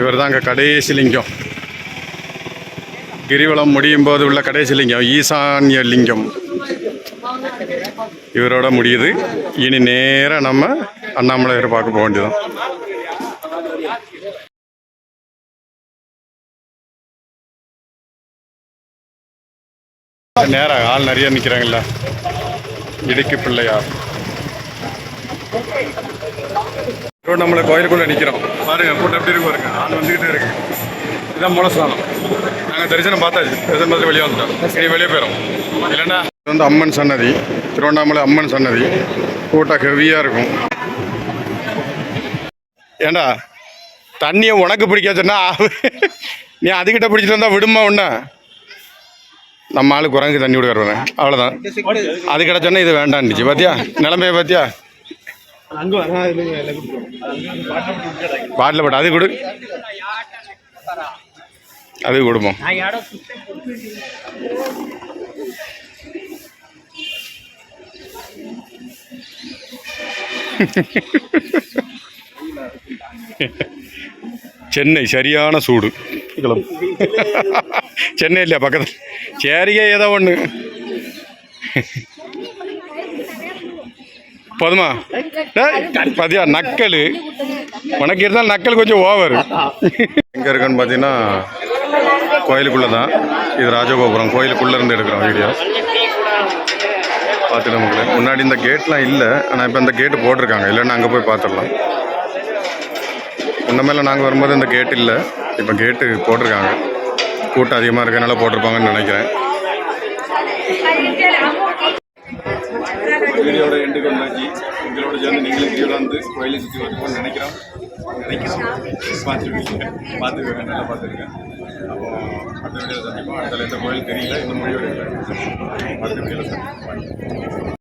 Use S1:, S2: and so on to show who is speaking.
S1: இவர் தான் அங்கே கடைசி லிங்கம். கிரிவலம் முடியும் போது உள்ள கடைசி லிங்கம் ஈசான்ய லிங்கம். இவரோட முடியுது. இனி நேராக நம்ம அண்ணாமலையர் பார்க்க போக வேண்டியதான் நேராக ஆள் நிறைய நிற்கிறாங்களா இடுக்கு பிள்ளையார் திருவண்ணாமலை கோயிலுக்குள்ளே நிற்கிறோம் பாருங்க கூட்டம் எப்படி இருக்கு பாருங்க. ஆள் வந்துக்கிட்டே இருக்கு. இதான் மூலஸ்தானம் நாங்கள் தரிசனம் பார்த்தாச்சு. தரிசனம் பார்த்து வெளியே வந்துட்டோம். இனி வெளியே போயிடும் இல்லைன்னா இது வந்து அம்மன் சன்னதி. திருவண்ணாமலை அம்மன் சன்னதி. கூட்டம் ஹெவியாக இருக்கும். ஏண்டா தண்ணியை உனக்கு பிடிக்காதுன்னா நீ அதுக்கிட்ட பிடிச்சிட்டு வந்தால் விடுமா ஒன்று நம்ம ஆளு குரங்கு தண்ணி விட அவ்வளோதான் அது கிடச்சோன்னா இது வேண்டான்னுச்சு பாத்தியா? நிலமைய பாத்தியா? பாட்டில் போட்டு அது கொடு. அது கொடுப்போம். சென்னை சரியான சூடு. கிளம்பு சென்னை இல்லையா பக்கத்தில்? சரிங்க ஏதோ ஒன்று போதுமா? பாத்தியா நக்கல். உனக்கு இருந்தால் நக்கல் கொஞ்சம் ஓவர் எங்கே இருக்குன்னு பார்த்தீங்கன்னா கோயிலுக்குள்ளே தான் இது ராஜகோபுரம் கோயிலுக்குள்ளே இருந்து எடுக்கிறோம் வீடியோ பார்த்துட்டு மக்களே முன்னாடி இந்த கேட்லாம் இல்லை ஆனால் இப்போ இந்த கேட்டு போட்டிருக்காங்க. இல்லைன்னா அங்கே போய் பார்த்துடலாம் முன்ன மேலே நாங்கள் வரும்போது இந்த கேட் இல்லை. இப்போ கேட்டு போட்டிருக்காங்க. கூட்டம் அதிகமாக இருக்கிறனால போட்டிருப்பாங்கன்னு நினைக்கிறேன். வந்து கோயிலை சுற்றி வரணும்னு நினைக்கிறோம். நினைக்கிறோம். பார்த்துருக்கீங்க பார்த்துருக்கேன் நல்லா பார்த்துருக்கேன் அப்போ அடுத்த வீடியோ சந்திப்போம். அடுத்த எந்த கோயில் தெரியல. இந்த மொழியோட இல்லை அடுத்த வீடியோவில் சந்திப்போம்